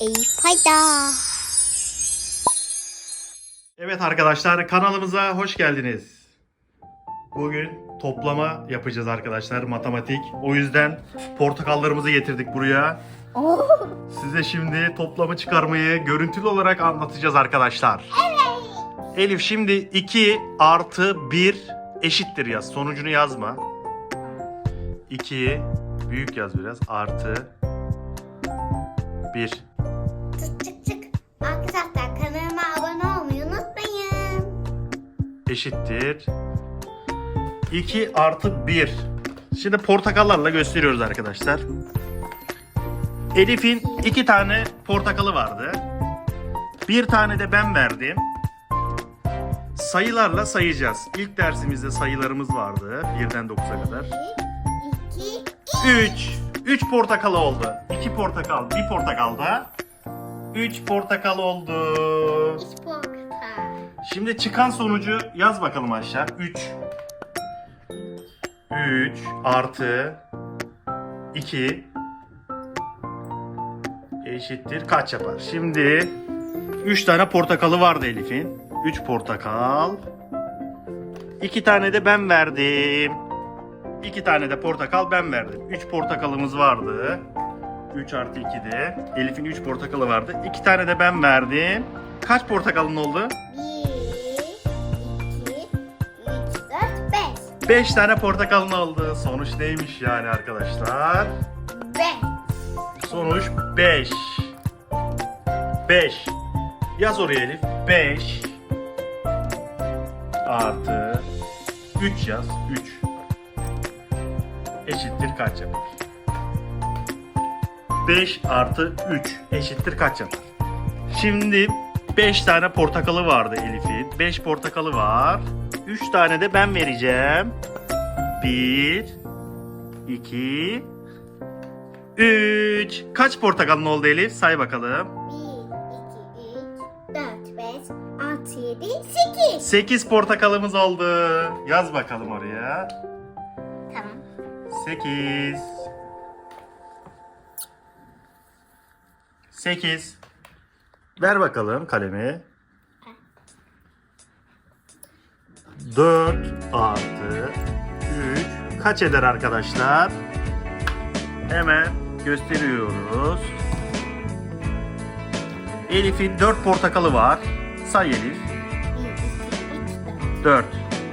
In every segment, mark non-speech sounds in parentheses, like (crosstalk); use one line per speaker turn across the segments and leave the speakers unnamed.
Elif Hayda.
Evet arkadaşlar kanalımıza hoş geldiniz. Bugün toplama yapacağız arkadaşlar matematik. O yüzden portakallarımızı getirdik buraya. Size şimdi toplamı çıkarmayı görüntülü olarak anlatacağız arkadaşlar. Elif şimdi 2 artı 1 eşittir yaz. Sonucunu yazma. 2 büyük yaz biraz artı 1.
Tık tık tık. Arkadaşlar kanalıma abone olmayı unutmayın.
eşittir. 2 artı 1. Şimdi portakallarla gösteriyoruz arkadaşlar. Elif'in iki tane portakalı vardı. Bir tane de ben verdim. Sayılarla sayacağız. İlk dersimizde sayılarımız vardı. 1'den 9'a kadar.
2,
3. 3 portakal oldu. 2 portakal, bir portakal da 3 portakal oldu.
3 portakal.
Şimdi çıkan sonucu yaz bakalım aşağı. 3 3 artı 2 eşittir kaç yapar? Şimdi 3 tane portakalı vardı Elif'in. 3 portakal. 2 tane de ben verdim. 2 tane de portakal ben verdim. 3 portakalımız vardı. 3 artı 2 de. Elif'in 3 portakalı vardı. 2 tane de ben verdim. Kaç portakalın oldu?
1, 2, 3, 4, 5.
5 tane portakalın oldu. Sonuç neymiş yani arkadaşlar?
5.
Sonuç 5. 5. Yaz oraya Elif. 5 artı 3 yaz. 3 eşittir kaç yapar? 5 artı 3 eşittir kaç yapar? Şimdi 5 tane portakalı vardı Elif'in. 5 portakalı var. 3 tane de ben vereceğim. 1 2 3 Kaç portakalın oldu Elif? Say bakalım.
1, 2, 3, 4, 5, 6, 7, 8.
8 portakalımız oldu. Yaz bakalım oraya.
Tamam.
8 8 Ver bakalım kalemi. 4 artı 3 kaç eder arkadaşlar? Hemen gösteriyoruz. Elif'in 4 portakalı var. Say Elif.
1, 2, 3, 4.
4.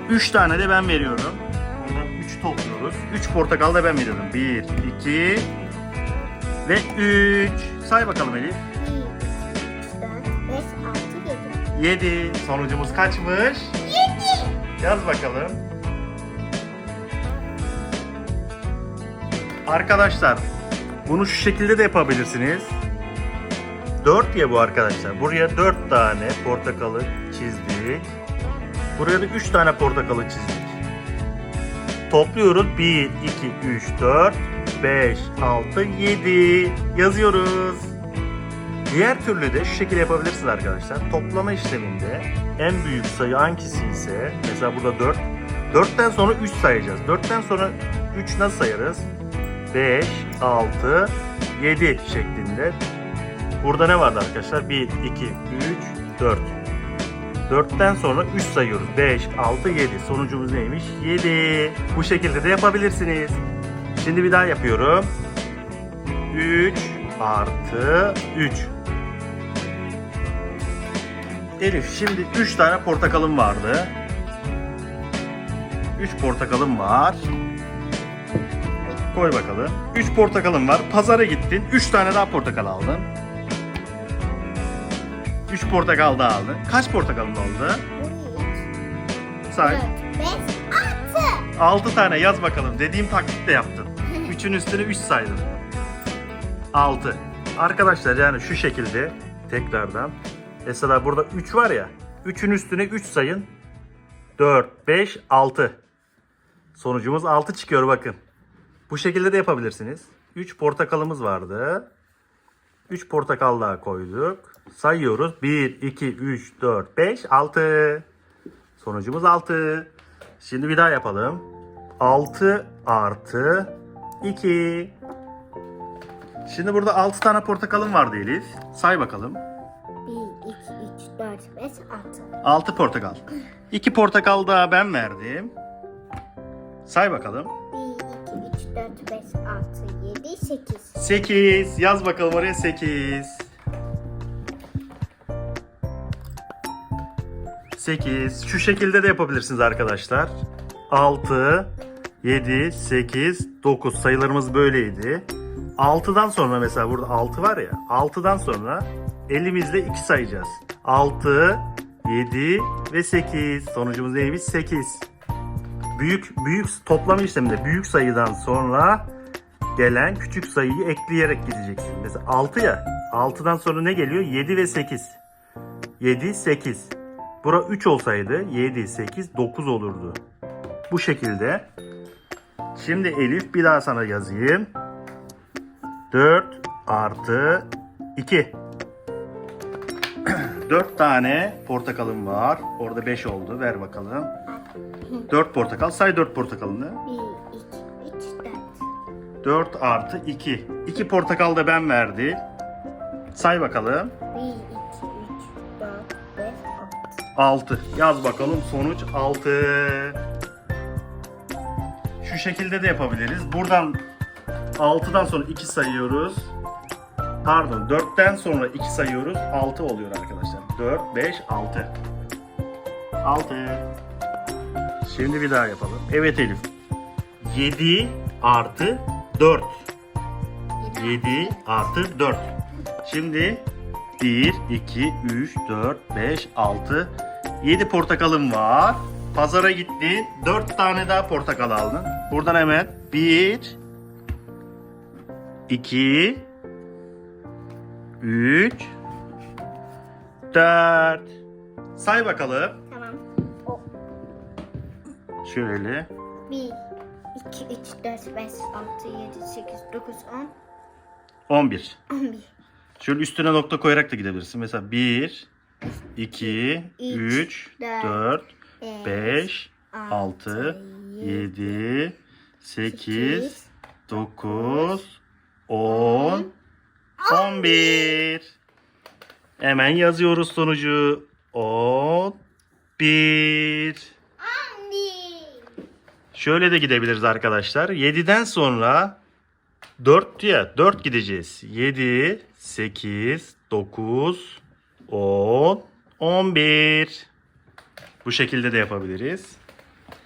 3 tane de ben veriyorum. Ondan 3 topluyoruz. 3 portakal da ben veriyorum. 1, 2 ve 3. Say bakalım Elif.
1, 2, 3, 4, 5, 6, 7.
7. Sonucumuz kaçmış?
7.
Yaz bakalım. Arkadaşlar bunu şu şekilde de yapabilirsiniz. 4 ya bu arkadaşlar. Buraya 4 tane portakalı çizdik. Buraya da 3 tane portakalı çizdik. Topluyoruz. 1, 2, 3, 4, 5, 6, 7 yazıyoruz. Diğer türlü de şu şekilde yapabilirsiniz arkadaşlar. Toplama işleminde en büyük sayı hangisi ise mesela burada 4. 4'ten sonra 3 sayacağız. 4'ten sonra 3 nasıl sayarız? 5, 6, 7 şeklinde. Burada ne vardı arkadaşlar? 1, 2, 3, 4. 4'ten sonra 3 sayıyoruz. 5, 6, 7. Sonucumuz neymiş? 7. Bu şekilde de yapabilirsiniz. Şimdi bir daha yapıyorum. 3 artı 3. Elif şimdi 3 tane portakalım vardı. 3 portakalım var. Koy bakalım. 3 portakalım var. Pazara gittin. 3 tane daha portakal aldın. 3 portakal daha aldın. Kaç portakalın oldu?
3,
Say.
4, 5, 6.
6 tane yaz bakalım. Dediğim taktikle yaptın. 3'ün üstüne 3 saydın. 6. Arkadaşlar yani şu şekilde tekrardan. Mesela burada 3 var ya. 3'ün üstüne 3 sayın. 4, 5, 6. Sonucumuz 6 çıkıyor bakın. Bu şekilde de yapabilirsiniz. 3 portakalımız vardı. 3 portakal daha koyduk. Sayıyoruz. 1, 2, 3, 4, 5, 6. Sonucumuz 6. Şimdi bir daha yapalım. 6 artı 2. Şimdi burada 6 tane portakalım vardı Elif. Say bakalım.
1, 2, 3, 4, 5, 6.
6 portakal. 2 portakal daha ben verdim. Say bakalım.
1, 2, 3, 4, 5, 6, 7, 8.
8. Yaz bakalım oraya 8. 8. Şu şekilde de yapabilirsiniz arkadaşlar. 6, 7, 8, 9 sayılarımız böyleydi. 6'dan sonra mesela burada 6 var ya. 6'dan sonra elimizle 2 sayacağız. 6, 7 ve 8. Sonucumuz neymiş? 8. Büyük büyük toplama işleminde büyük sayıdan sonra gelen küçük sayıyı ekleyerek gideceksin. Mesela 6 ya. 6'dan sonra ne geliyor? 7 ve 8. 7, 8. Bura 3 olsaydı 7, 8, 9 olurdu. Bu şekilde. Şimdi Elif bir daha sana yazayım. 4 artı 2. 4 (clears throat) tane portakalım var. Orada 5 oldu. Ver bakalım. 4 portakal. Say 4 portakalını.
1, 2, 3, 4.
4 artı 2. 2 portakal da ben verdim. Say bakalım.
1, 2, 3, 4, 5, 6.
6. Yaz bakalım sonuç 6. Şu şekilde de yapabiliriz. Buradan 6'dan sonra 2 sayıyoruz. Pardon 4'ten sonra 2 sayıyoruz. 6 oluyor arkadaşlar. 4, 5, 6. 6. Şimdi bir daha yapalım. Evet Elif. 7 artı 4. 7 artı 4. Şimdi 1, 2, 3, 4, 5, 6, 7 portakalım var. Pazara gittin. 4 tane daha portakal aldın. Buradan hemen 1, 2, 3, 4. Say bakalım.
Tamam. O,
Şöyle.
1, 2, 3, 4, 5, 6, 7, 8, 9,
11.
10, 11.
Şöyle üstüne nokta koyarak da gidebilirsin. Mesela 1, 2,
Üç,
3,
dört,
4, 5, 6, 7, 8, 9, 10, 11. Hemen yazıyoruz sonucu. 11.
11.
Şöyle de gidebiliriz arkadaşlar. 7'den sonra 4 diye 4 gideceğiz. 7, 8, 9, 10, 11. Bu şekilde de yapabiliriz.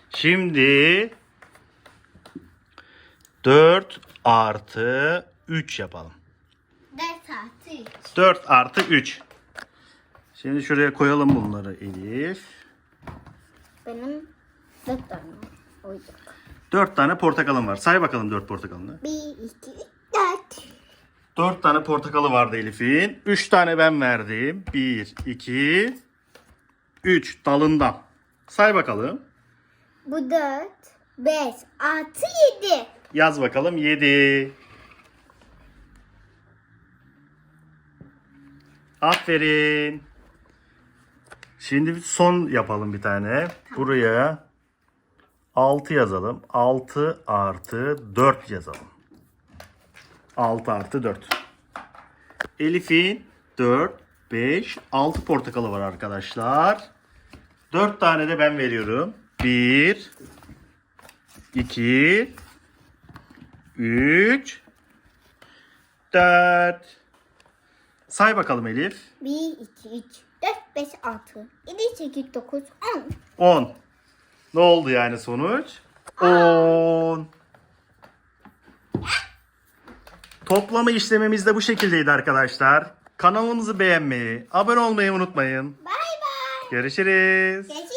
Şimdi 4 artı 3 yapalım.
4 artı 3.
4 artı 3. Şimdi şuraya koyalım bunları Elif.
Benim 4 tane oyuncak.
4 tane portakalım var. Say bakalım 4 portakalını.
1, 2, 4.
4 tane portakalı vardı Elif'in. 3 tane ben verdim. 1, 2, 3 dalından. Say bakalım.
Bu 4, 5, 6, 7.
Yaz bakalım 7. Aferin. Şimdi son yapalım bir tane. Buraya 6 yazalım. 6 artı 4 yazalım. 6 artı 4. Elif'in 4, 5, 6 portakalı var arkadaşlar. 4 tane de ben veriyorum. 1, 2, 3, 4. Say bakalım Elif.
1, 2, 3, 4, 5, 6, 7, 8, 9, 10.
10. Ne oldu yani sonuç? 10. Toplama işlemimiz de bu şekildeydi arkadaşlar. Kanalımızı beğenmeyi, abone olmayı unutmayın.
Bay bay.
Görüşürüz.
Görüşürüz.